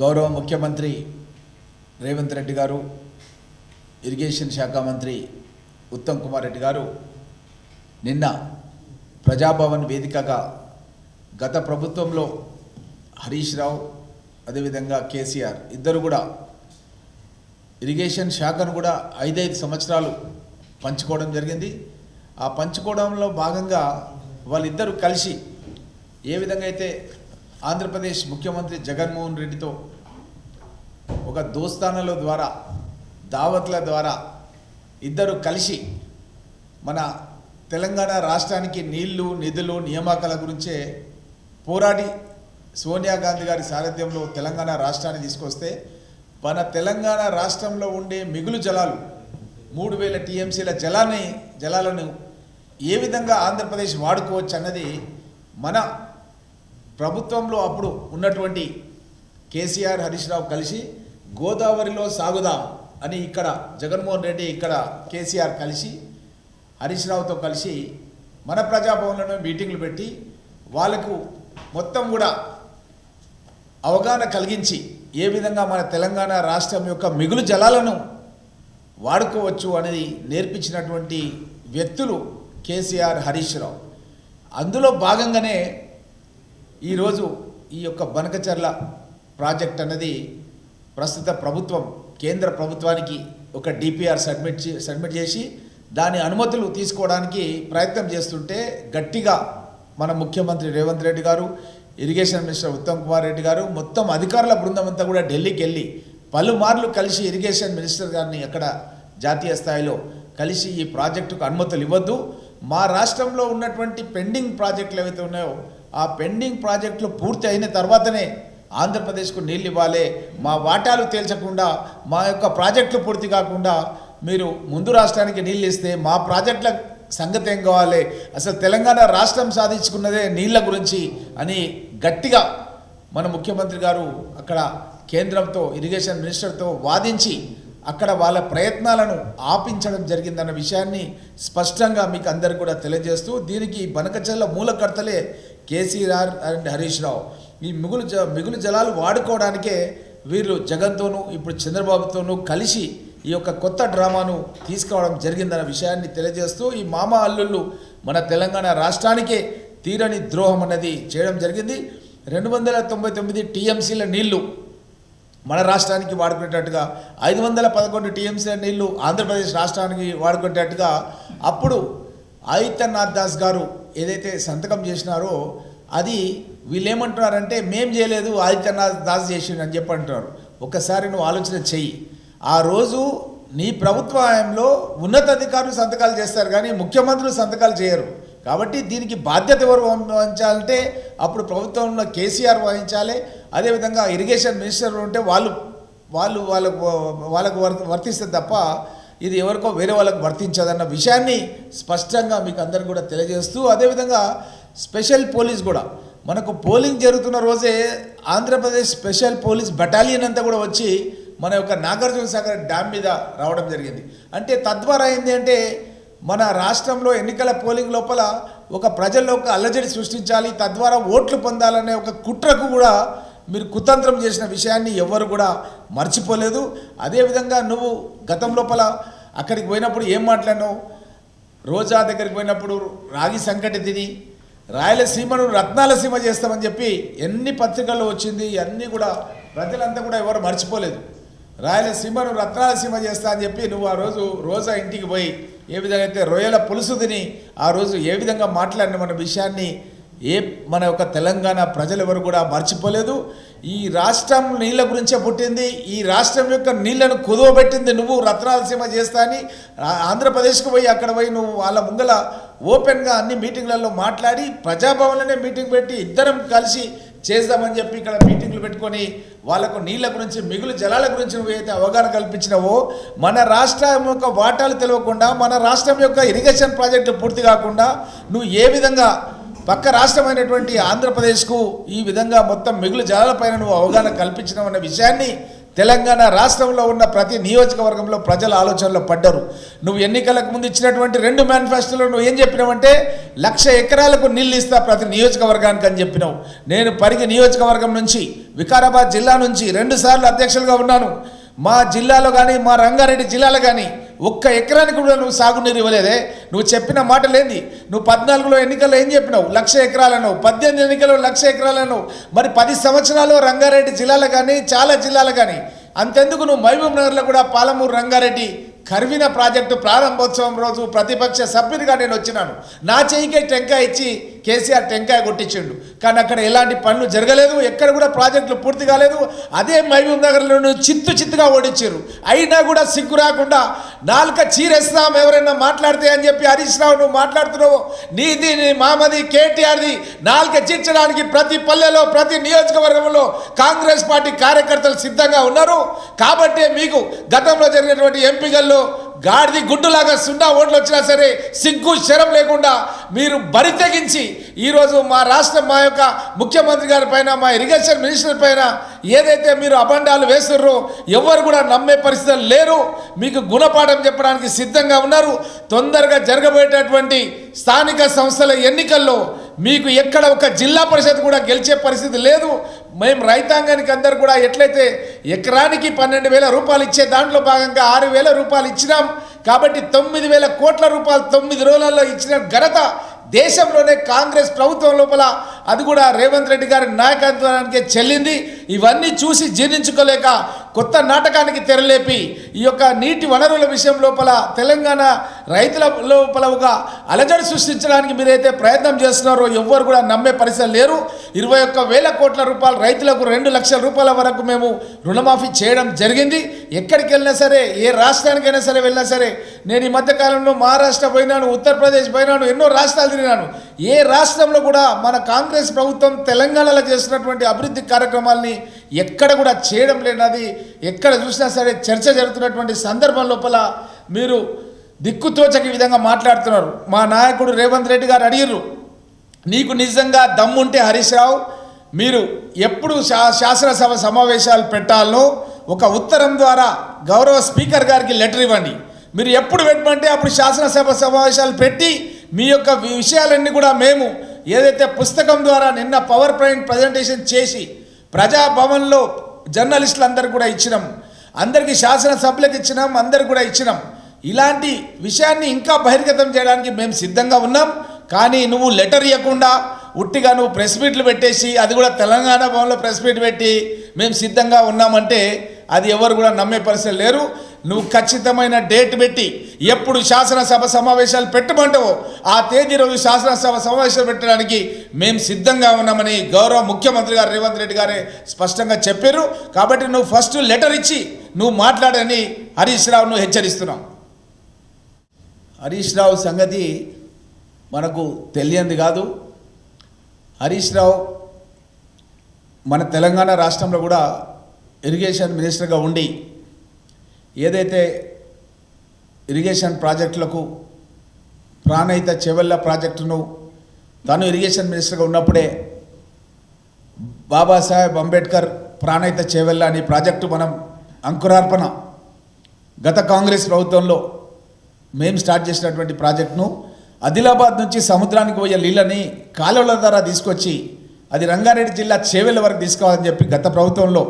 గౌరవ ముఖ్యమంత్రి రేవంత్ రెడ్డి గారు ఇరిగేషన్ శాఖ మంత్రి ఉత్తమ్ కుమార్ రెడ్డి గారు నిన్న ప్రజాభవన్ వేదికగా గత ప్రభుత్వంలో హరీష్ రావు అదేవిధంగా కేసీఆర్ ఇద్దరు కూడా ఇరిగేషన్ శాఖను కూడా ఐదైదు సంవత్సరాలు పంచుకోవడం జరిగింది. ఆ పంచుకోవడంలో భాగంగా వాళ్ళిద్దరూ కలిసి ఏ విధంగా అయితే ఆంధ్రప్రదేశ్ ముఖ్యమంత్రి జగన్మోహన్ రెడ్డితో ఒక దోస్తానల ద్వారా దావత్ల ద్వారా ఇద్దరు కలిసి మన తెలంగాణ రాష్ట్రానికి నీళ్ళు నిధులు నియామకాల గురించే పోరాడి సోనియా గాంధీ గారి సారథ్యంలో తెలంగాణ రాష్ట్రాన్ని తీసుకొస్తే మన తెలంగాణ రాష్ట్రంలో ఉండే మిగులు జలాలు మూడు వేల టీఎంసీల జలాన్ని జలాలను ఏ విధంగా ఆంధ్రప్రదేశ్ వాడుకోవచ్చు అన్నది మన ప్రభుత్వంలో అప్పుడు ఉన్నటువంటి కేసీఆర్ హరీష్ రావు కలిసి గోదావరిలో సాగుదాం అని ఇక్కడ జగన్మోహన్ రెడ్డి ఇక్కడ కేసీఆర్ కలిసి హరీష్ రావుతో కలిసి మన ప్రజాభవన్లోనే మీటింగ్లు పెట్టి వాళ్ళకు మొత్తం కూడా అవగాహన కలిగించి ఏ విధంగా మన తెలంగాణ రాష్ట్రం యొక్క మిగులు జలాలను వాడుకోవచ్చు అనేది నేర్పించినటువంటి వ్యక్తులు కేసీఆర్ హరీష్ రావు. అందులో భాగంగానే ఈరోజు ఈ యొక్క బనకచర్ల ప్రాజెక్ట్ అన్నది ప్రస్తుత ప్రభుత్వం కేంద్ర ప్రభుత్వానికి ఒక డిపిఆర్ సబ్మిట్ సబ్మిట్ చేసి దాని అనుమతులు తీసుకోవడానికి ప్రయత్నం చేస్తుంటే గట్టిగా మన ముఖ్యమంత్రి రేవంత్ రెడ్డి గారు ఇరిగేషన్ మినిస్టర్ ఉత్తమ్ కుమార్ రెడ్డి గారు మొత్తం అధికారుల బృందం అంతా కూడా ఢిల్లీకి వెళ్ళి పలుమార్లు కలిసి ఇరిగేషన్ మినిస్టర్ గారిని అక్కడ జాతీయ స్థాయిలో కలిసి ఈ ప్రాజెక్టుకు అనుమతులు ఇవ్వద్దు. మా రాష్ట్రంలో ఉన్నటువంటి పెండింగ్ ప్రాజెక్టులు ఏవైతే ఉన్నాయో ఆ పెండింగ్ ప్రాజెక్టులు పూర్తి అయిన తర్వాతనే ఆంధ్రప్రదేశ్కు నీళ్ళు ఇవ్వాలి. మా వాటాలు తేల్చకుండా మా యొక్క ప్రాజెక్టులు పూర్తి కాకుండా మీరు ముందు రాష్ట్రానికి నీళ్ళు ఇస్తే మా ప్రాజెక్టుల సంగతి ఏం కావాలి? అసలు తెలంగాణ రాష్ట్రం సాధించుకున్నదే నీళ్ళ గురించి అని గట్టిగా మన ముఖ్యమంత్రి గారు అక్కడ కేంద్రంతో ఇరిగేషన్ మినిస్టర్తో వాదించి అక్కడ వాళ్ళ ప్రయత్నాలను ఆపించడం జరిగిందన్న విషయాన్ని స్పష్టంగా మీకు అందరికి కూడా తెలియజేస్తూ దీనికి బనకచెల్ల మూలకర్తలే కేసీఆర్ అండ్ హరీష్ రావు. ఈ మిగులు జ మిగులు జలాలు వాడుకోవడానికే వీళ్ళు జగన్తోనూ ఇప్పుడు చంద్రబాబుతోనూ కలిసి ఈ యొక్క కొత్త డ్రామాను తీసుకురావడం జరిగిందన్న విషయాన్ని తెలియజేస్తూ ఈ మామ అల్లుళ్ళు మన తెలంగాణ రాష్ట్రానికే తీరని ద్రోహం అన్నది చేయడం జరిగింది. రెండు వందల తొంభై తొమ్మిది టీఎంసీల నీళ్ళు మన రాష్ట్రానికి వాడుకునేటట్టుగా ఐదు వందల పదకొండు టీఎంసీ నీళ్ళు ఆంధ్రప్రదేశ్ రాష్ట్రానికి వాడుకునేటట్టుగా అప్పుడు ఆదిత్యనాథ్ దాస్ గారు ఏదైతే సంతకం చేసినారో అది వీళ్ళు ఏమంటున్నారంటే మేం చేయలేదు ఆదిత్యనాథ్ దాస్ చేసిండు అని చెప్పి అంటున్నారు ఒకసారి నువ్వు ఆలోచన చెయ్యి. ఆ రోజు నీ ప్రభుత్వ హయాంలో ఉన్నతాధికారులు సంతకాలు చేస్తారు కానీ ముఖ్యమంత్రులు సంతకాలు చేయరు. కాబట్టి దీనికి బాధ్యత ఎవరు వహించాలంటే అప్పుడు ప్రభుత్వంలో కేసీఆర్ వహించాలి అదేవిధంగా ఇరిగేషన్ మినిస్టర్ ఉంటే వాళ్ళు వాళ్ళు వాళ్ళకు వాళ్ళకు వర్తిస్తే తప్ప ఇది ఎవరికో వేరే వాళ్ళకు వర్తించదన్న విషయాన్ని స్పష్టంగా మీకు అందరికీ కూడా తెలియజేస్తూ అదేవిధంగా స్పెషల్ పోలీస్ కూడా. మనకు పోలింగ్ జరుగుతున్న రోజే ఆంధ్రప్రదేశ్ స్పెషల్ పోలీస్ బటాలియన్ అంతా కూడా వచ్చి మన యొక్క నాగార్జున సాగర్ డ్యామ్ మీద రావడం జరిగింది. అంటే తద్వారా ఏంటి అంటే మన రాష్ట్రంలో ఎన్నికల పోలింగ్ లోపల ఒక ప్రజల్లో ఒక అల్లజడి సృష్టించాలి తద్వారా ఓట్లు పొందాలనే ఒక కుట్రకు కూడా మీరు కుతంత్రం చేసిన విషయాన్ని ఎవ్వరు కూడా మర్చిపోలేదు. అదేవిధంగా నువ్వు గతం లోపల అక్కడికి పోయినప్పుడు ఏం మాట్లాడినావు? రోజా దగ్గరికి పోయినప్పుడు రాగి సంకటి తిని రాయలసీమను రత్నాలసీమ చేస్తామని చెప్పి ఎన్ని పత్రికల్లో వచ్చింది అన్నీ కూడా ప్రజలంతా కూడా ఎవరు మర్చిపోలేదు. రాయలసీమను రత్నాలసీమ చేస్తా అని చెప్పి నువ్వు ఆ రోజు రోజా ఇంటికి పోయి ఏ విధంగా అయితే రొయ్యల పులుసు తిని ఆ రోజు ఏ విధంగా మాట్లాడిన మన విషయాన్ని ఏ మన యొక్క తెలంగాణ ప్రజలు ఎవరు కూడా మర్చిపోలేదు. ఈ రాష్ట్రం నీళ్ళ గురించే పుట్టింది. ఈ రాష్ట్రం యొక్క నీళ్ళను కుదవబెట్టింది నువ్వు రత్నాలసీమ చేస్తా అని ఆంధ్రప్రదేశ్కి పోయి అక్కడ పోయి నువ్వు వాళ్ళ ముంగల ఓపెన్గా అన్ని మీటింగ్లలో మాట్లాడి ప్రజాభవన్లోనే మీటింగ్ పెట్టి ఇద్దరం కలిసి చేద్దామని చెప్పి ఇక్కడ మీటింగ్లు పెట్టుకొని వాళ్ళకు నీళ్ళ గురించి మిగులు జలాల గురించి నువ్వు అయితే అవగాహన కల్పించినావో మన రాష్ట్రం యొక్క వాటాలు తెలియకుండా మన రాష్ట్రం యొక్క ఇరిగేషన్ ప్రాజెక్టు పూర్తి కాకుండా నువ్వు ఏ విధంగా పక్క రాష్ట్రమైనటువంటి ఆంధ్రప్రదేశ్కు ఈ విధంగా మొత్తం మిగులు జలాలపైన నువ్వు అవగాహన కల్పించడం అన్న విషయాన్ని తెలంగాణ రాష్ట్రంలో ఉన్న ప్రతి నియోజకవర్గంలో ప్రజల ఆలోచనలో పడ్డారు. నువ్వు ఎన్నికలకు ముందు ఇచ్చినటువంటి రెండు మేనిఫెస్టోలో నువ్వు ఏం చెప్పినావంటే లక్ష ఎకరాలకు నీళ్ళు ఇస్తా ప్రతి నియోజకవర్గానికి అని చెప్పినావు. నేను పరిగి నియోజకవర్గం నుంచి వికారాబాద్ జిల్లా నుంచి రెండు సార్లు అధ్యక్షులుగా ఉన్నాను. మా జిల్లాలో కానీ మా రంగారెడ్డి జిల్లాలో కానీ ఒక్క ఎకరానికి కూడా నువ్వు సాగునీరు ఇవ్వలేదే. నువ్వు చెప్పిన మాటలేంది నువ్వు పద్నాలుగులో ఎన్నికల్లో ఏం చెప్పినావు? లక్ష ఎకరాలను పద్దెనిమిది ఎన్నికల్లో లక్ష ఎకరాలను మరి పది సంవత్సరాలు రంగారెడ్డి జిల్లాలో కానీ చాలా జిల్లాలు కానీ అంతెందుకు నువ్వు మహబూబ్ నగర్లో కూడా పాలమూరు రంగారెడ్డి కర్విన ప్రాజెక్టు ప్రారంభోత్సవం రోజు ప్రతిపక్ష సభ్యునిగా నేను వచ్చినాను. నా చేయికే టెంకాయ ఇచ్చి కేసీఆర్ టెంకాయ కొట్టించిండు. కానీ అక్కడ ఎలాంటి పనులు జరగలేదు ఎక్కడ కూడా ప్రాజెక్టులు పూర్తి కాలేదు. అదే మహబూబ్ నగర్లో నువ్వు చిత్తు చిత్తుగా ఓడించారు. అయినా కూడా సిగ్గు రాకుండా నాలుక చీరేస్తాం ఎవరైనా మాట్లాడితే అని చెప్పి హరీష్ రావు నువ్వు మాట్లాడుతున్నావు. నీది నీ మామది కేటీఆర్ది నాలుక చీర్చడానికి ప్రతి పల్లెలో ప్రతి నియోజకవర్గంలో కాంగ్రెస్ పార్టీ కార్యకర్తలు సిద్ధంగా ఉన్నారు. కాబట్టే మీకు గతంలో జరిగినటువంటి ఎంపికల్లో గాడిది గుడ్డులాగా సున్నా ఓట్లు వచ్చినా సరే సిగ్గు శరం లేకుండా మీరు బరి తెగించి ఈరోజు మా రాష్ట్రం మా యొక్క ముఖ్యమంత్రి గారి పైన మా ఇరిగేషన్ మినిస్టర్ పైన ఏదైతే మీరు అబండాలు వేస్తున్నారో ఎవరు కూడా నమ్మే పరిస్థితులు లేరు. మీకు గుణపాఠం చెప్పడానికి సిద్ధంగా ఉన్నారు. తొందరగా జరగబోయేటటువంటి స్థానిక సంస్థల ఎన్నికల్లో మీకు ఎక్కడ ఒక జిల్లా పరిషత్ కూడా గెలిచే పరిస్థితి లేదు. మేము రైతాంగానికి అందరు కూడా ఎట్లయితే ఎకరానికి పన్నెండు వేల రూపాయలు ఇచ్చే దాంట్లో భాగంగా ఆరు వేల రూపాయలు ఇచ్చినాం. కాబట్టి తొమ్మిది వేల కోట్ల రూపాయలు తొమ్మిది రోజులలో ఇచ్చిన ఘనత దేశంలోనే కాంగ్రెస్ ప్రభుత్వం లోపల అది కూడా రేవంత్ రెడ్డి గారి నాయకత్వానికి చెల్లింది. ఇవన్నీ చూసి జీర్ణించుకోలేక కొత్త నాటకానికి తెరలేపి ఈ యొక్క నీటి వనరుల విషయం లోపల తెలంగాణ రైతుల లోపల ఒక అలజడి సృష్టించడానికి మీరైతే ప్రయత్నం చేస్తున్నారో ఎవ్వరు కూడా నమ్మే పరిస్థితి లేరు. ఇరవై ఒక్క వేల కోట్ల రూపాయలు రైతులకు రెండు లక్షల రూపాయల వరకు మేము రుణమాఫీ చేయడం జరిగింది. ఎక్కడికి వెళ్ళినా సరే ఏ రాష్ట్రానికైనా సరే వెళ్ళినా సరే నేను ఈ మధ్యకాలంలో మహారాష్ట్ర పోయినాను ఉత్తరప్రదేశ్ పోయినాను ఎన్నో రాష్ట్రాలు తిరిగినాను. ఏ రాష్ట్రంలో కూడా మన కాంగ్రెస్ ప్రభుత్వం తెలంగాణలో చేస్తున్నటువంటి అభివృద్ధి కార్యక్రమాల్ని ఎక్కడ కూడా చేయడం లేనది ఎక్కడ చూసినా సరే చర్చ జరుగుతున్నటువంటి సందర్భం లోపల మీరు దిక్కుతోచక విధంగా మాట్లాడుతున్నారు. మా నాయకుడు రేవంత్ రెడ్డి గారు అడిగిర్రు నీకు నిజంగా దమ్ముంటే హరీష్ రావు మీరు ఎప్పుడు శా శాసనసభ సమావేశాలు పెట్టాలనో ఒక ఉత్తరం ద్వారా గౌరవ స్పీకర్ గారికి లెటర్ ఇవ్వండి. మీరు ఎప్పుడు పెట్టమంటే అప్పుడు శాసనసభ సమావేశాలు పెట్టి మీ యొక్క విషయాలన్నీ కూడా మేము ఏదైతే పుస్తకం ద్వారా నిన్న పవర్ పాయింట్ ప్రజెంటేషన్ చేసి ప్రజాభవన్లో జర్నలిస్టులందరికీ కూడా ఇచ్చినాం అందరికీ శాసనసభ్యులకు ఇచ్చినాం అందరు కూడా ఇచ్చినాం. ఇలాంటి విషయాన్ని ఇంకా బహిర్గతం చేయడానికి మేము సిద్ధంగా ఉన్నాం. కానీ నువ్వు లెటర్ ఇవ్వకుండా ఉట్టిగా నువ్వు ప్రెస్ మీట్లు పెట్టేసి అది కూడా తెలంగాణ భవన్లో ప్రెస్ మీట్ పెట్టి మేము సిద్ధంగా ఉన్నామంటే అది ఎవరు కూడా నమ్మే పరిస్థితి లేరు. నువ్వు ఖచ్చితమైన డేట్ పెట్టి ఎప్పుడు శాసనసభ సమావేశాలు పెట్టమంటావో ఆ తేదీ రోజు శాసనసభ సమావేశాలు పెట్టడానికి మేము సిద్ధంగా ఉన్నామని గౌరవ ముఖ్యమంత్రి గారు రేవంత్ రెడ్డి గారే స్పష్టంగా చెప్పారు. కాబట్టి నువ్వు ఫస్ట్ లెటర్ ఇచ్చి నువ్వు మాట్లాడని హరీష్ రావును హెచ్చరిస్తున్నావు హరీష్ రావు సంగతి మనకు తెలియంది కాదు. హరీష్ రావు మన తెలంగాణ రాష్ట్రంలో కూడా ఇరిగేషన్ మినిస్టర్గా ఉండి ఏదైతే ఇరిగేషన్ ప్రాజెక్టులకు ప్రాణహిత చెవెళ్ళ ప్రాజెక్టును తాను ఇరిగేషన్ మినిస్టర్గా ఉన్నప్పుడే బాబాసాహెబ్ అంబేద్కర్ ప్రాణహిత చేవెళ్ళ అనే ప్రాజెక్టు మనం అంకురార్పణ గత కాంగ్రెస్ ప్రభుత్వంలో మేము స్టార్ట్ చేసినటువంటి ప్రాజెక్టును ఆదిలాబాద్ నుంచి సముద్రానికి పోయే నీళ్ళని కాలువల ద్వారా తీసుకొచ్చి అది రంగారెడ్డి జిల్లా చేవెళ్ళ వరకు తీసుకోవాలని చెప్పి గత ప్రభుత్వంలో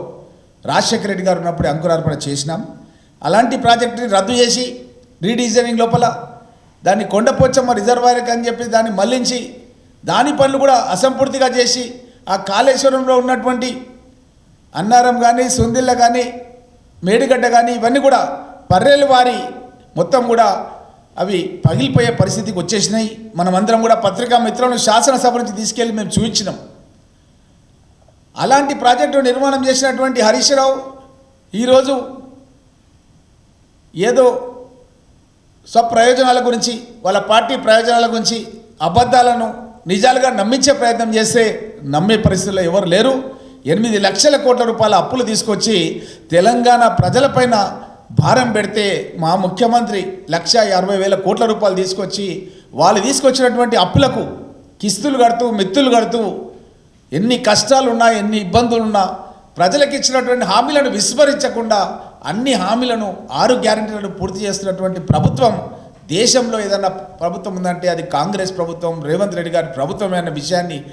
రాజశేఖర రెడ్డి గారు ఉన్నప్పుడు అంకురార్పణ చేసినాం. అలాంటి ప్రాజెక్టుని రద్దు చేసి రీడిజైనింగ్ లోపల దాన్ని కొండపోచమ్మ రిజర్వాయర్కి అని చెప్పి దాన్ని మళ్ళించి దాని పనులు కూడా అసంపూర్తిగా చేసి ఆ కాళేశ్వరంలో ఉన్నటువంటి అన్నారం కానీ సుందిల్ల కానీ మేడిగడ్డ కానీ ఇవన్నీ కూడా పర్రెలు వారి మొత్తం కూడా అవి పగిలిపోయే పరిస్థితికి వచ్చేసినాయి. మనమందరం కూడా పత్రికా మిత్రులను శాసనసభ నుంచి తీసుకెళ్ళి మేము చూపించినాం అలాంటి ప్రాజెక్టు నిర్మాణం చేసినటువంటి హరీష్ రావు ఈరోజు ఏదో స్వప్రయోజనాల గురించి వాళ్ళ పార్టీ ప్రయోజనాల గురించి అబద్ధాలను నిజాలుగా నమ్మించే ప్రయత్నం చేస్తే నమ్మే పరిస్థితుల్లో ఎవరు లేరు. ఎనిమిది లక్షల కోట్ల రూపాయల అప్పులు తీసుకొచ్చి తెలంగాణ ప్రజలపైన భారం పెడితే మా ముఖ్యమంత్రి లక్ష అరవై వేల కోట్ల రూపాయలు తీసుకొచ్చి వాళ్ళు తీసుకొచ్చినటువంటి అప్పులకు కిస్తులు కడుతూ మిత్తులు కడుతూ ఎన్ని కష్టాలు ఉన్నా ఎన్ని ఇబ్బందులు ఉన్నా ప్రజలకు ఇచ్చినటువంటి హామీలను విస్మరించకుండా అన్ని హామీలను ఆరు గ్యారెంటీలను పూర్తి చేస్తున్నటువంటి ప్రభుత్వం దేశంలో ఏదైనా ప్రభుత్వం ఉందంటే అది కాంగ్రెస్ ప్రభుత్వం రేవంత్ రెడ్డి గారి ప్రభుత్వమే అన్న విషయాన్ని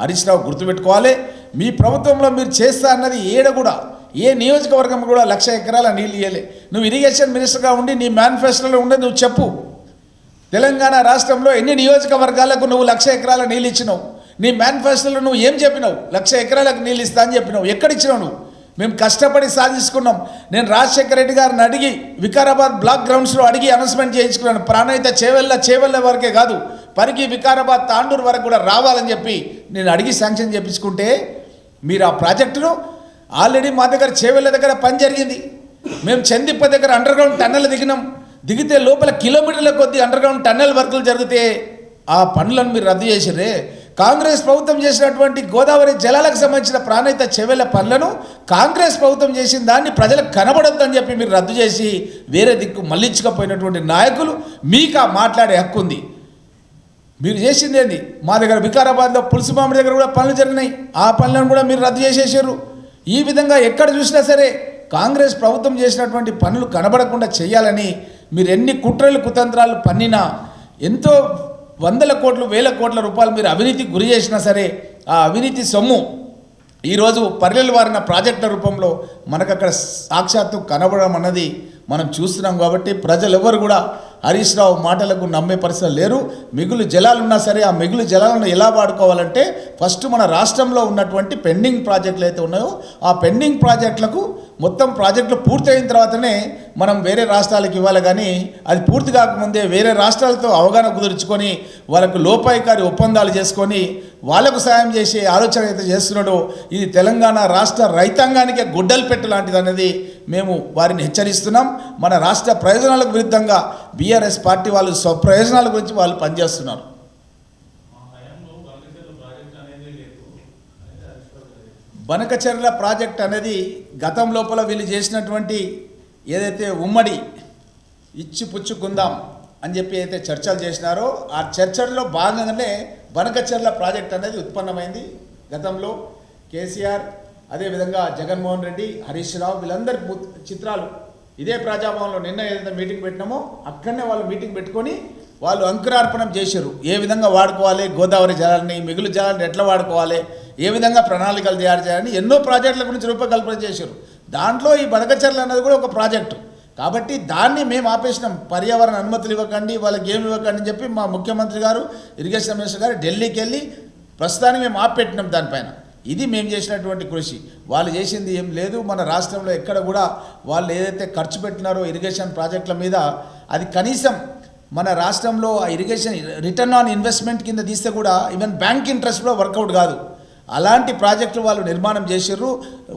హరీష్ రావు గుర్తుపెట్టుకోవాలి. మీ ప్రభుత్వంలో మీరు చేస్తా అన్నది ఏడ కూడా ఏ నియోజకవర్గం కూడా లక్ష ఎకరాల నీళ్ళు ఇవ్వలే నువ్వు ఇరిగేషన్ మినిస్టర్గా ఉండి నీ మేనిఫెస్టోలో ఉండే నువ్వు చెప్పు. తెలంగాణ రాష్ట్రంలో ఎన్ని నియోజకవర్గాలకు నువ్వు లక్ష ఎకరాల నీళ్ళు ఇచ్చినావు? నీ మేనిఫెస్టోలో నువ్వు ఏం చెప్పినావు? లక్ష ఎకరాలకు నీళ్ళు ఇస్తా అని చెప్పినావు. ఎక్కడిచ్చినావు నువ్వు? మేము కష్టపడి సాధించుకున్నాం. నేను రాజశేఖర రెడ్డి గారిని అడిగి వికారాబాద్ బ్లాక్ గ్రౌండ్స్లో అడిగి అనౌన్స్మెంట్ చేయించుకున్నాను. ప్రాణహిత చేవెళ్ళ చేవెళ్ళ వరకే కాదు పరికి వికారాబాద్ తాండూరు వరకు కూడా రావాలని చెప్పి నేను అడిగి శాంక్షన్ చేయించుకుంటే మీరు ఆ ప్రాజెక్టును ఆల్రెడీ మా దగ్గర చేవెళ్ళ దగ్గర పని జరిగింది. మేము చందిప్ప దగ్గర అండర్ గ్రౌండ్ టన్నెల్ దిగినాం. దిగితే లోపల కిలోమీటర్ల కొద్ది అండర్ గ్రౌండ్ టన్నెల్ వర్కులు జరిగితే ఆ పనులను మీరు రద్దు చేసిర్రే. కాంగ్రెస్ ప్రభుత్వం చేసినటువంటి గోదావరి జలాలకు సంబంధించిన ప్రాణహిత చెవెల పనులను కాంగ్రెస్ ప్రభుత్వం చేసిన దాన్ని ప్రజలకు కనబడొద్దని చెప్పి మీరు రద్దు చేసి వేరే దిక్కు మళ్ళించకపోయినటువంటి నాయకులు మీకు మాట్లాడే హక్కు ఉంది. మీరు చేసింది ఏంది? మా దగ్గర వికారాబాద్లో పులుసు మామిడి దగ్గర కూడా పనులు జరిగినాయి. ఆ పనులను కూడా మీరు రద్దు చేసేసారు. ఈ విధంగా ఎక్కడ చూసినా సరే కాంగ్రెస్ ప్రభుత్వం చేసినటువంటి పనులు కనబడకుండా చేయాలని మీరు ఎన్ని కుట్రలు కుతంత్రాలు పన్నినా ఎంతో వందల కోట్లు వేల కోట్ల రూపాయలు మీరు అవినీతికి గురి చేసినా సరే ఆ అవినీతి సొమ్ము ఈరోజు పర్రెలు వారిన ప్రాజెక్టుల రూపంలో మనకు అక్కడ సాక్షాత్తు కనబడడం అన్నది మనం చూస్తున్నాం కాబట్టి ప్రజలు ఎవరు కూడా హరీష్ రావు మాటలకు నమ్మే పరిస్థితులు లేరు. మిగులు జలాలు ఉన్నా సరే ఆ మిగులు జలాలను ఎలా వాడుకోవాలంటే ఫస్ట్ మన రాష్ట్రంలో ఉన్నటువంటి పెండింగ్ ప్రాజెక్టులు అయితే ఉన్నాయో ఆ పెండింగ్ ప్రాజెక్టులకు మొత్తం ప్రాజెక్టులు పూర్తయిన తర్వాతనే మనం వేరే రాష్ట్రాలకు ఇవ్వాలి కానీ అది పూర్తి కాకముందే వేరే రాష్ట్రాలతో అవగాహన కుదుర్చుకొని వాళ్ళకు లోపాయికారి ఒప్పందాలు చేసుకొని వాళ్ళకు సాయం చేసే ఆలోచన అయితే చేస్తున్నాడో ఇది తెలంగాణ రాష్ట్ర రైతాంగానికే గుడ్డలు పెట్టలాంటిది అనేది మేము వారిని హెచ్చరిస్తున్నాం. మన రాష్ట్ర ప్రయోజనాలకు విరుద్ధంగా బీఆర్ఎస్ పార్టీ వాళ్ళు స్వప్రయోజనాల గురించి వాళ్ళు పనిచేస్తున్నారు. బనకచర్ల ప్రాజెక్ట్ అనేది బనకచెర్ల ప్రాజెక్ట్ అనేది గతం లోపల వీళ్ళు చేసినటువంటి ఏదైతే ఉమ్మడి ఇచ్చి పుచ్చుకుందాం అని చెప్పి అయితే చర్చలు చేసినారో ఆ చర్చల్లో భాగంగానే బనకచెర్ల ప్రాజెక్ట్ అనేది ఉత్పన్నమైంది. గతంలో కేసీఆర్ అదేవిధంగా జగన్మోహన్ రెడ్డి హరీష్ రావు వీళ్ళందరి చిత్రాలు ఇదే ప్రజాభవన్లో నిన్న ఏదైతే మీటింగ్ పెట్టినామో అక్కడనే వాళ్ళు మీటింగ్ పెట్టుకొని వాళ్ళు అంకురార్పణం చేశారు. ఏ విధంగా వాడుకోవాలి గోదావరి జలాన్ని మిగులు జలాన్ని ఎట్లా వాడుకోవాలి ఏ విధంగా ప్రణాళికలు తయారు చేయాలని ఎన్నో ప్రాజెక్టుల గురించి రూపకల్పన చేశారు. దాంట్లో ఈ బనకచర్ల అనేది కూడా ఒక ప్రాజెక్టు. కాబట్టి దాన్ని మేము ఆపేసినాం. పర్యావరణ అనుమతులు ఇవ్వకండి వాళ్ళకి ఏమి ఇవ్వకండి అని చెప్పి మా ముఖ్యమంత్రి గారు ఇరిగేషన్ మినిస్టర్ గారు ఢిల్లీకి వెళ్ళి ప్రస్తుతానికి మేము ఆపెట్టినాం దానిపైన. ఇది మేము చేసినటువంటి కృషి. వాళ్ళు చేసింది ఏం లేదు. మన రాష్ట్రంలో ఎక్కడ కూడా వాళ్ళు ఏదైతే ఖర్చు పెట్టినారో ఇరిగేషన్ ప్రాజెక్టుల మీద అది కనీసం మన రాష్ట్రంలో ఆ ఇరిగేషన్ రిటర్న్ ఆన్ ఇన్వెస్ట్మెంట్ కింద తీస్తే కూడా ఈవెన్ బ్యాంక్ ఇంట్రెస్ట్ కూడా వర్కౌట్ కాదు. అలాంటి ప్రాజెక్టులు వాళ్ళు నిర్మాణం చేసారు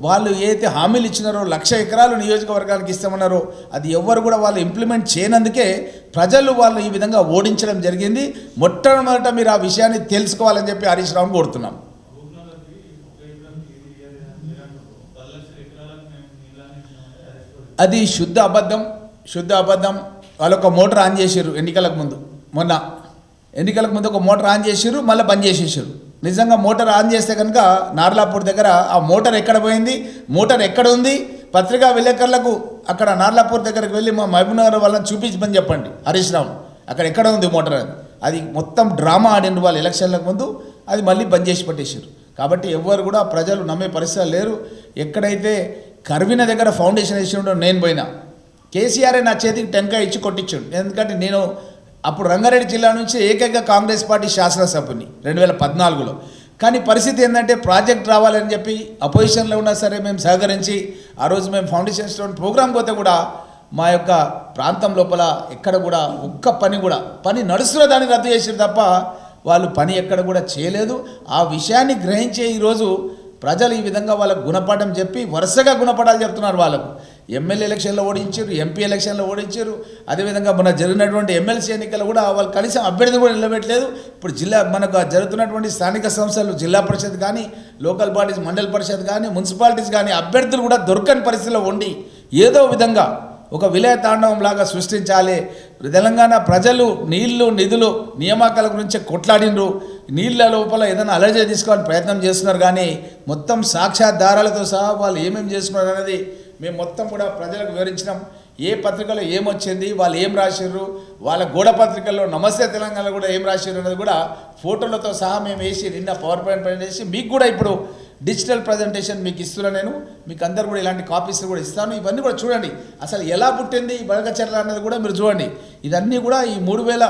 వాళ్ళు ఏదైతే హామీలు ఇచ్చినారో లక్ష ఎకరాలు నియోజకవర్గానికి ఇస్తామన్నారో అది ఎవ్వరు కూడా వాళ్ళు ఇంప్లిమెంట్ చేయనందుకే ప్రజలు వాళ్ళు ఈ విధంగా ఓడించడం జరిగింది. మొట్టమొదట మీరు ఆ విషయాన్ని తెలుసుకోవాలని చెప్పి హరీష్ రావును కోరుతున్నాం రూప్నగర్కి ఒక ఎకరానికి ఇది ఇయ్యాలి అని మీరు అంటారు పది లక్షల ఎకరాలకు మేము నీళ్ళని ఇచ్చినామంటే అధికారులు అది శుద్ధ అబద్ధం శుద్ధ అబద్ధం. వాళ్ళు ఒక మోటార్ ఆన్ చేసారు ఎన్నికలకు ముందు మొన్న. ఎన్నికలకు ముందు ఒక మోటార్ ఆన్ చేసారు మళ్ళీ బంద్ చేసేసారు నిజంగా మోటార్ ఆన్ చేస్తే కనుక నార్లాపూర్ దగ్గర ఆ మోటార్ ఎక్కడ పోయింది మోటార్ ఎక్కడ ఉంది? పత్రికా విలేకరులకు అక్కడ నార్లాపూర్ దగ్గరకు వెళ్ళి మా మహబూబ్నగర్ వాళ్ళని చూపించమని చెప్పండి హరీష్ రావు. అక్కడ ఎక్కడ ఉంది మోటార్ అది అది మొత్తం డ్రామా ఆడిన వాళ్ళు ఎలక్షన్లకు ముందు అది మళ్ళీ బంద్ చేసి పట్టేశారు. కాబట్టి ఎవ్వరు కూడా ప్రజలు నమ్మే పరిస్థితులు లేరు. ఎక్కడైతే కర్విన దగ్గర ఫౌండేషన్ వేసి నేను పోయినా. కేసీఆర్ నా చేతికి టెంకాయ ఇచ్చి కొట్టించాడు. ఎందుకంటే నేను అప్పుడు రంగారెడ్డి జిల్లా నుంచి ఏకైక కాంగ్రెస్ పార్టీ శాసనసభ్యుని రెండు వేల పద్నాలుగులో. కానీ పరిస్థితి ఏంటంటే ప్రాజెక్ట్ రావాలని చెప్పి అపోజిషన్లో ఉన్నా సరే మేము సహకరించి ఆ రోజు మేము ఫౌండేషన్ స్టోన్ ప్రోగ్రామ్ పోతే కూడా మా యొక్క ప్రాంతం లోపల ఎక్కడ కూడా ఒక్క పని కూడా పని నడుస్తున్న దాన్ని రద్దు చేసారు తప్ప వాళ్ళు పని ఎక్కడ కూడా చేయలేదు. ఆ విషయాన్ని గ్రహించే ఈరోజు ప్రజలు ఈ విధంగా వాళ్ళకు గుణపాఠం చెప్పి వరుసగా గుణపాఠాలు చెప్తున్నారు వాళ్ళకు. ఎమ్మెల్యే ఎలక్షన్లో ఓడించారు ఎంపీ ఎలక్షన్లో ఓడించారు. అదేవిధంగా మన జరిగినటువంటి ఎమ్మెల్సీ ఎన్నికలు కూడా వాళ్ళు కనీసం అభ్యర్థి కూడా నిలబెట్టలేదు. ఇప్పుడు జిల్లా మనకు జరుగుతున్నటువంటి స్థానిక సంస్థలు జిల్లా పరిషత్ కానీ లోకల్ బాడీస్ మండల పరిషత్ కానీ మున్సిపాలిటీస్ కానీ అభ్యర్థులు కూడా దొరకని పరిస్థితిలో ఉండి ఏదో విధంగా ఒక విలయతాండవం లాగా సృష్టించాలి. తెలంగాణ ప్రజలు నీళ్ళు నిధులు నియామకాల గురించి కొట్లాడినరు నీళ్ళ లోపల ఏదైనా అలర్జీ తీసుకోవాలని ప్రయత్నం చేస్తున్నారు కానీ మొత్తం సాక్ష్యాధారాలతో సహా వాళ్ళు ఏమేమి చేసుకున్నారు అనేది మేము మొత్తం కూడా ప్రజలకు వివరించినాం. ఏ పత్రికలో ఏమొచ్చింది వాళ్ళు ఏం రాసిర్రు వాళ్ళ గోడ పత్రికల్లో నమస్తే తెలంగాణలో కూడా ఏం రాసిర్రు అనేది కూడా ఫోటోలతో సహా మేము వేసి నిన్న పవర్ పాయింట్ పైన వేసి మీకు కూడా ఇప్పుడు డిజిటల్ ప్రజెంటేషన్ మీకు ఇస్తున్నా నేను. మీకు అందరు కూడా ఇలాంటి కాపీస్ కూడా ఇస్తాను. ఇవన్నీ కూడా చూడండి. అసలు ఎలా పుట్టింది ఈ బడగచర్ల అనేది కూడా మీరు చూడండి. ఇదన్నీ కూడా ఈ మూడు వేల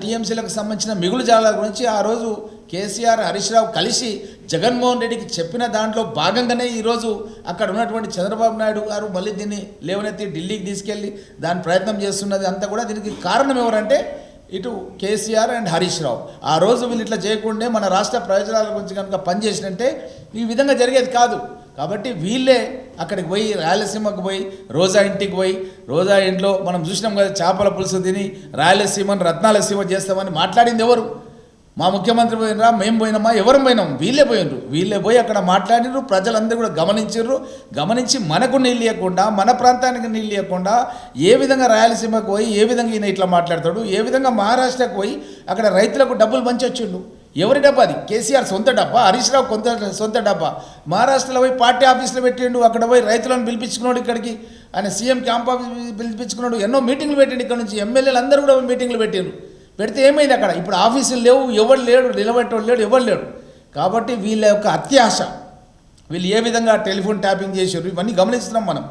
టీఎంసీలకు సంబంధించిన మిగులు జాల గురించి ఆ రోజు కేసీఆర్ హరీష్ రావు కలిసి జగన్మోహన్ రెడ్డికి చెప్పిన దాంట్లో భాగంగానే ఈరోజు అక్కడ ఉన్నటువంటి చంద్రబాబు నాయుడు గారు మళ్ళీ దీన్ని లేవనెత్తి ఢిల్లీకి తీసుకెళ్ళి దాని ప్రయత్నం చేస్తున్నది అంతా కూడా దీనికి కారణం ఎవరంటే ఇటు కేసీఆర్ అండ్ హరీష్ రావు. ఆ రోజు వీళ్ళు ఇట్లా చేయకుండే మన రాష్ట్ర ప్రయోజనాల గురించి కనుక పనిచేసినంటే ఈ విధంగా జరిగేది కాదు. కాబట్టి వీళ్ళే అక్కడికి పోయి రాయలసీమకు పోయి రోజా ఇంటికి పోయి రోజా ఇంట్లో మనం చూసినాం కదా చేపల పులుసు తిని రాయలసీమను రత్నాలసీమ చేస్తామని మాట్లాడింది ఎవరు? మా ముఖ్యమంత్రి పోయినరా మేము పోయినామా ఎవరు పోయినాం? వీళ్ళే పోయినరు వీళ్ళే పోయి అక్కడ మాట్లాడినరు ప్రజలందరూ కూడా గమనించారు గమనించి మనకు నీళ్ళు ఇవ్వకుండా మన ప్రాంతానికి నీళ్ళు ఇవ్వకుండా ఏ విధంగా రాయలసీమకు పోయి ఏ విధంగా ఈయన ఇట్లా మాట్లాడతాడు ఏ విధంగా మహారాష్ట్రకు పోయి అక్కడ రైతులకు డబ్బులు పంచొచ్చిండు ఎవరి డబ్బా అది? కేసీఆర్ సొంత డబ్బా హరీష్ రావు కొంత సొంత డబ్బా. మహారాష్ట్రలో పోయి పార్టీ ఆఫీసులో పెట్టిండు అక్కడ పోయి రైతులను పిలిపించుకున్నాడు ఇక్కడికి. ఆయన సీఎం క్యాంప్ ఆఫీస్ పిలిపించుకున్నాడు ఎన్నో మీటింగ్లు పెట్టిండు ఇక్కడ నుంచి ఎమ్మెల్యేలు అందరూ కూడా మీటింగ్లు పెట్టిండ్రు. పెడితే ఏమైంది అక్కడ? ఇప్పుడు ఆఫీసులు లేవు ఎవరు లేడు నిలబెట్టడం లేడు ఎవరు లేడు. కాబట్టి వీళ్ళ యొక్క అత్యాశ వీళ్ళు ఏ విధంగా టెలిఫోన్ ట్యాపింగ్ చేశారు ఇవన్నీ గమనిస్తున్నాం మనం.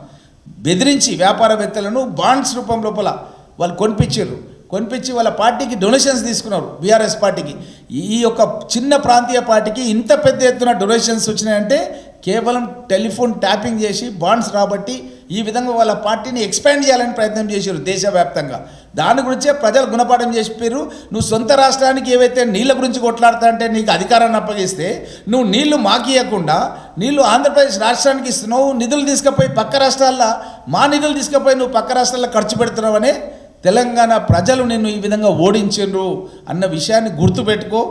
బెదిరించి వ్యాపారవేత్తలను బాండ్స్ రూపం లోపల వాళ్ళు కొనిపించారు. కొనిపించి వాళ్ళ పార్టీకి డొనేషన్స్ తీసుకున్నారు బీఆర్ఎస్ పార్టీకి. ఈ యొక్క చిన్న ప్రాంతీయ పార్టీకి ఇంత పెద్ద ఎత్తున డొనేషన్స్ వచ్చినాయంటే కేవలం టెలిఫోన్ ట్యాపింగ్ చేసి బాండ్స్ రాబట్టి ఈ విధంగా వాళ్ళ పార్టీని ఎక్స్పాండ్ చేయాలని ప్రయత్నం చేశారు దేశవ్యాప్తంగా. దాని గురించే ప్రజలు గుణపాఠం చేసిపోయారు నువ్వు సొంత రాష్ట్రానికి ఏవైతే నీళ్ళ గురించి కొట్లాడతా అంటే నీకు అధికారాన్ని అప్పగిస్తే నువ్వు నీళ్ళు మాకియకుండా నీళ్ళు ఆంధ్రప్రదేశ్ రాష్ట్రానికి ఇస్తున్నావు నిధులు తీసుకుపోయి పక్క రాష్ట్రాల్లో మా నిధులు తీసుకుపోయి నువ్వు పక్క రాష్ట్రాల్లో ఖర్చు పెడుతున్నావనే తెలంగాణ ప్రజలు నిన్ను ఈ విధంగా ఓడించిండ్రు అన్న విషయాన్ని గుర్తుపెట్టుకో.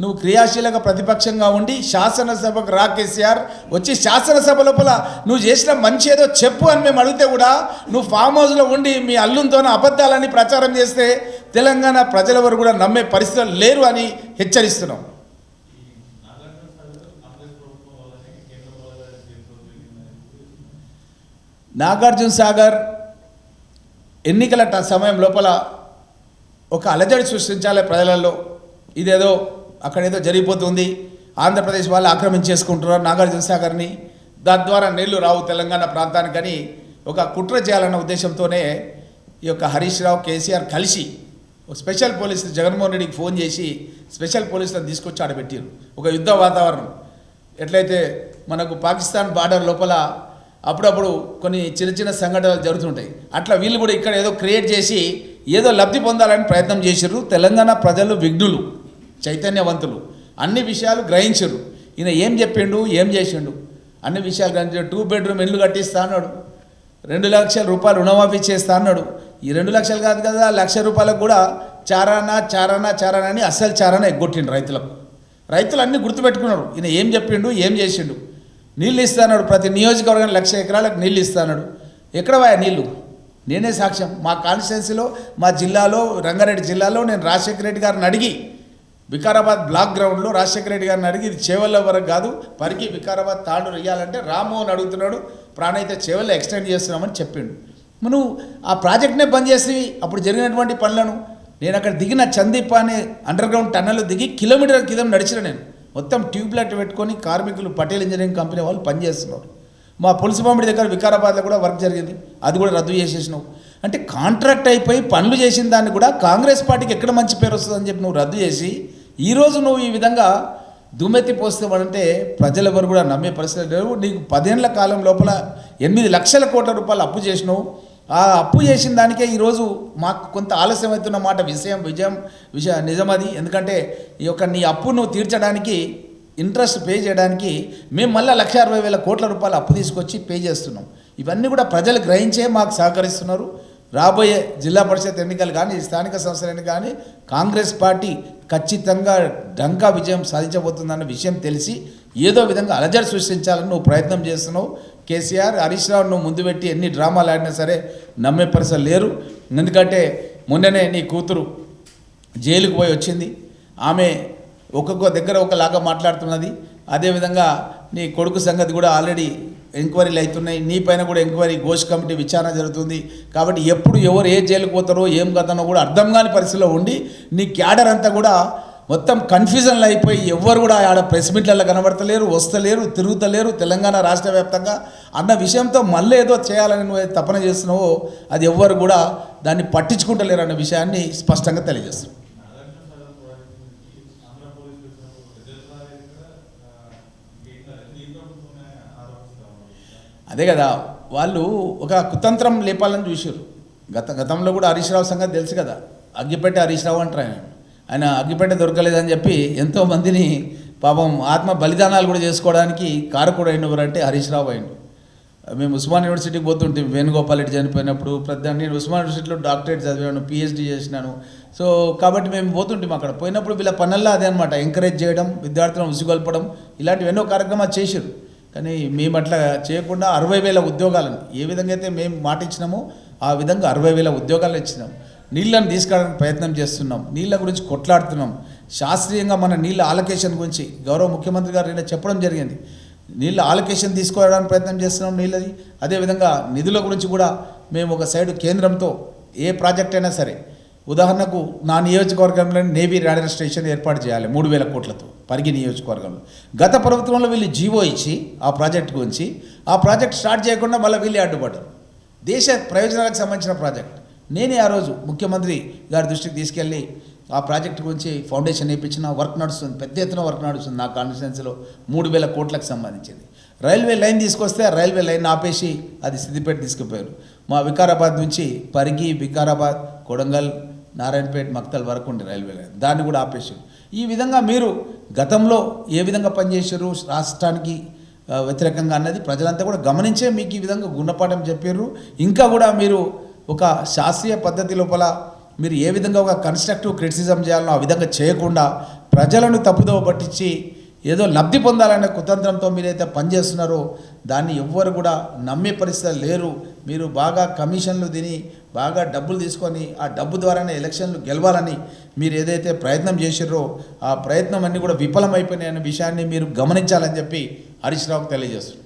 నువ్వు క్రియాశీలక ప్రతిపక్షంగా ఉండి శాసనసభకు రా కేసీఆర్. వచ్చి శాసనసభ లోపల నువ్వు చేసిన మంచి ఏదో చెప్పు అని మేము అడిగితే కూడా నువ్వు ఫామ్ హౌస్లో ఉండి మీ అల్లుంతో అబద్ధాలని ప్రచారం చేస్తే తెలంగాణ ప్రజల వరకు కూడా నమ్మే పరిస్థితులు లేరు అని హెచ్చరిస్తున్నాం. నాగార్జున సాగర్ నాగార్జున సాగర్ ఎన్నికల ట- సమయం లోపల ఒక అలజడి సృష్టించాలి ప్రజలలో. ఇదేదో అక్కడ ఏదో జరిగిపోతుంది. ఆంధ్రప్రదేశ్ వాళ్ళు ఆక్రమించేసుకుంటున్నారు నాగార్జున సాగర్ని. తద్వారా నీళ్ళు రావు తెలంగాణ ప్రాంతానికని ఒక కుట్ర చేయాలన్న ఉద్దేశంతోనే ఈ యొక్క హరీష్ రావు కేసీఆర్ కలిసి స్పెషల్ పోలీసులు జగన్మోహన్ రెడ్డికి ఫోన్ చేసి స్పెషల్ పోలీసులను తీసుకొచ్చి ఆడబెట్టారు ఒక యుద్ధ వాతావరణం. ఎట్లయితే మనకు పాకిస్తాన్ బార్డర్ లోపల అప్పుడప్పుడు కొన్ని చిన్న చిన్న సంఘటనలు జరుగుతుంటాయి. అట్లా వీళ్ళు కూడా ఇక్కడ ఏదో క్రియేట్ చేసి ఏదో లబ్ధి పొందాలని ప్రయత్నం చేశారు తెలంగాణ ప్రజలు విఘ్నులు. చైతన్యవంతులు. అన్ని విషయాలు గ్రహించరు. ఈయన ఏం చెప్పిండు ఏం చేసిండు? అన్ని విషయాలు గ్రహించాడు. టూ బెడ్రూమ్ ఇల్లు కట్టిస్తా అన్నాడు. రెండు లక్షల రూపాయలు రుణమాఫీ చేస్తా అన్నాడు. ఈ రెండు లక్షలు కాదు కదా లక్ష రూపాయలకు కూడా చారానా చారానా చారానా అని అస్సలు చారానా ఎగ్గొట్టిండు రైతులకు. రైతులు అన్నీ గుర్తుపెట్టుకున్నారు. ఈయన ఏం చెప్పిండు ఏం చేసిండు? నీళ్ళు ఇస్తాడు ప్రతి నియోజకవర్గానికి లక్ష ఎకరాలకు నీళ్ళు ఇస్తాడు ఎక్కడ వాయా నీళ్ళు? నేనే సాక్ష్యం. మా కాన్స్టిట్యున్సీలో మా జిల్లాలో రంగారెడ్డి జిల్లాలో నేను రాజశేఖర రెడ్డి గారిని అడిగి వికారాబాద్ బ్లాక్ గ్రౌండ్లో రాజశేఖర రెడ్డి గారిని అడిగి ఇది చేవల్ల వరకు కాదు పరికి వికారాబాద్ తాడు ఇయ్యాలంటే రామ్మోహన్ అడుగుతున్నాడు ప్రాణైతే చేవల్ల ఎక్స్టెండ్ చేస్తున్నామని చెప్పిండు. మనం ఆ ప్రాజెక్ట్నే బంద్ చేసి అప్పుడు జరిగినటువంటి పనులను నేను అక్కడ దిగిన చందీప్ అనే అండర్ గ్రౌండ్ టన్నెల్లో దిగి కిలోమీటర్ కింద నడిచిన నేను. మొత్తం ట్యూబ్ లైట్ పెట్టుకొని కార్మికులు పటేల్ ఇంజనీరింగ్ కంపెనీ వాళ్ళు పనిచేస్తున్నారు మా పులుసు పంపిడి దగ్గర వికారాబాద్లో కూడా వర్క్ జరిగింది. అది కూడా రద్దు చేసేసినావు. అంటే కాంట్రాక్ట్ అయిపోయి పనులు చేసిన దాన్ని కూడా కాంగ్రెస్ పార్టీకి ఎక్కడ మంచి పేరు వస్తుందని చెప్పి నువ్వు రద్దు చేసి ఈరోజు నువ్వు ఈ విధంగా దుమ్మెత్తి పోస్తామంటే ప్రజలు ఎవరు కూడా నమ్మే పరిస్థితి లేవు నీకు పదేళ్ళ కాలం లోపల ఎనిమిది లక్షల కోట్ల రూపాయలు అప్పు చేసినావు. ఆ అప్పు చేసిన దానికే ఈరోజు మాకు కొంత ఆలస్యం అవుతున్న మాట విషయం విజయం విషయ నిజమది ఎందుకంటే ఈ యొక్క నీ అప్పు నువ్వు తీర్చడానికి ఇంట్రెస్ట్ పే చేయడానికి మేము మళ్ళీ లక్ష అరవై వేల కోట్ల రూపాయలు అప్పు తీసుకొచ్చి పే చేస్తున్నాం. ఇవన్నీ కూడా ప్రజలు గ్రహించే మాకు సహకరిస్తున్నారు. రాబోయే జిల్లా పరిషత్ ఎన్నికలు కానీ స్థానిక సంస్థలు కానీ కాంగ్రెస్ పార్టీ ఖచ్చితంగా డంకా విజయం సాధించబోతుందన్న విషయం తెలిసి ఏదో విధంగా అలజడి సృష్టించాలని నువ్వు ప్రయత్నం చేస్తున్నావు. కేసీఆర్ హరీష్ రావు నువ్వు ముందు పెట్టి ఎన్ని డ్రామాలు ఆడినా సరే నమ్మే పరిస్థితులు లేరు. ఎందుకంటే మొన్ననే నీ కూతురు జైలుకు పోయి వచ్చింది. ఆమె ఒక్కొక్క దగ్గర ఒకలాగా మాట్లాడుతున్నది. అదేవిధంగా నీ కొడుకు సంగతి కూడా ఆల్రెడీ ఎంక్వైరీలు అవుతున్నాయి. నీ పైన కూడా ఎంక్వైరీ గోష్ కమిటీ విచారణ జరుగుతుంది. కాబట్టి ఎప్పుడు ఎవరు ఏ జైలుకు పోతారో ఏం కథనో కూడా అర్థం కాని పరిస్థితిలో ఉండి నీ క్యాడర్ అంతా కూడా మొత్తం కన్ఫ్యూజన్లో అయిపోయి ఎవ్వరు కూడా ఆడ ప్రెస్ మీట్లలో కనబడతలేరు వస్తలేరు తిరుగుతలేరు తెలంగాణ రాష్ట్ర వ్యాప్తంగా అన్న విషయంతో మళ్ళీ ఏదో చేయాలని నువ్వు తపన చేస్తున్నావో అది ఎవ్వరు కూడా దాన్ని పట్టించుకుంటలేరు అన్న విషయాన్ని స్పష్టంగా తెలియజేస్తున్నావు నాగార్జున సాగర్ ప్రాజెక్ట్ నుంచి ఆంధ్ర పోలీసులు వచ్చినప్పుడు రిజల్ట్ రాలేదు ఇక్కడ గేట్ దీంతో ఆరోపిస్తాము అదే కదా వాళ్ళు ఒక కుతంత్రం లేపాలని చూసారు గత గతంలో కూడా హరీష్ రావు సంగతి తెలుసు కదా. అగ్గిపెట్టె హరీష్ రావు అంటారు ఆయన. ఆయన అగ్గిపెట్టె దొరకలేదని చెప్పి ఎంతో మందిని పాపం ఆత్మ బలిదానాలు కూడా చేసుకోవడానికి కారకుడు అయిన ఎవరంటే హరీష్ రావు అయిండు మేము ఉస్మాన్ యూనివర్సిటీకి పోతుంటే వేణుగోపాల్ రెడ్డి చనిపోయినప్పుడు ప్రతి నేను ఉస్మాన్ యూనివర్సిటీలో డాక్టరేట్ చదివాను పిహెచ్డి చేసినాను. సో కాబట్టి మేము పోతుంటాం అక్కడ. పోయినప్పుడు వీళ్ళ పనుల్లో అదే అనమాట ఎంకరేజ్ చేయడం విద్యార్థులను ఉసిగొల్పడం ఇలాంటివి ఎన్నో కార్యక్రమాలు చేశారు కానీ మేము అట్లా చేయకుండా అరవై వేల ఉద్యోగాలను ఏ విధంగా అయితే మేము మాట ఇచ్చినామో ఆ విధంగా అరవై వేల ఉద్యోగాలు ఇచ్చినాం. నీళ్ళని తీసుకురావడానికి ప్రయత్నం చేస్తున్నాం. నీళ్ళ గురించి కొట్లాడుతున్నాం. శాస్త్రీయంగా మన నీళ్ళ ఆలకేషన్ గురించి గౌరవ ముఖ్యమంత్రి గారు నిన్న చెప్పడం జరిగింది. నీళ్ళ ఆలకేషన్ తీసుకోవడానికి ప్రయత్నం చేస్తున్నాం నీళ్ళది అదేవిధంగా నిధుల గురించి కూడా మేము ఒక సైడ్ కేంద్రంతో ఏ ప్రాజెక్ట్ అయినా సరే ఉదాహరణకు నా నియోజకవర్గంలో నేవీ రాడర్ స్టేషన్ ఏర్పాటు చేయాలి మూడు వేల కోట్లతో పరిగి నియోజకవర్గంలో. గత ప్రభుత్వంలో వీళ్ళు జీవో ఇచ్చి ఆ ప్రాజెక్ట్ గురించి ఆ ప్రాజెక్ట్ స్టార్ట్ చేయకుండా మళ్ళీ వీళ్ళే అడ్డుపడ్డారు. దేశ ప్రయోజనాలకు సంబంధించిన ప్రాజెక్ట్. నేనే ఆ రోజు ముఖ్యమంత్రి గారి దృష్టికి తీసుకెళ్ళి ఆ ప్రాజెక్ట్ గురించి ఫౌండేషన్ వేయించిన వర్క్ నడుస్తుంది పెద్ద ఎత్తున వర్క్ నడుస్తుంది నా కాన్స్టిట్యున్సీలో మూడు వేల కోట్లకు సంబంధించింది. రైల్వే లైన్ తీసుకొస్తే రైల్వే లైన్ ఆపేసి అది సిద్దిపేట తీసుకుపోయారు. మా వికారాబాద్ నుంచి పరిగి వికారాబాద్ కొడంగల్ నారాయణపేట మక్తల్ వరకు ఉండే రైల్వే లైన్. దాన్ని కూడా ఆపేసారు ఈ విధంగా మీరు గతంలో ఏ విధంగా పనిచేశారు రాష్ట్రానికి వ్యతిరేకంగా అన్నది ప్రజలంతా కూడా గమనించే మీకు ఈ విధంగా గుణపాఠం చెప్పారు ఇంకా కూడా మీరు ఒక శాస్త్రీయ పద్ధతి లోపల మీరు ఏ విధంగా ఒక కన్స్ట్రక్టివ్ క్రిటిసిజం చేయాలనో ఆ విధంగా చేయకుండా ప్రజలను తప్పుదోవ పట్టించి ఏదో లబ్ధి పొందాలనే కుతంత్రంతో మీరైతే పనిచేస్తున్నారో దాన్ని ఎవ్వరు కూడా నమ్మే పరిస్థితులు లేరు. మీరు బాగా కమిషన్లు తిని బాగా డబ్బులు తీసుకొని ఆ డబ్బు ద్వారానే ఎలక్షన్లు గెలవాలని మీరు ఏదైతే ప్రయత్నం చేసిర్రో ఆ ప్రయత్నం అన్నీ కూడా విఫలమైపోయినాయనే విషయాన్ని మీరు గమనించాలని చెప్పి హరీష్ రావుకు తెలియజేస్తున్నారు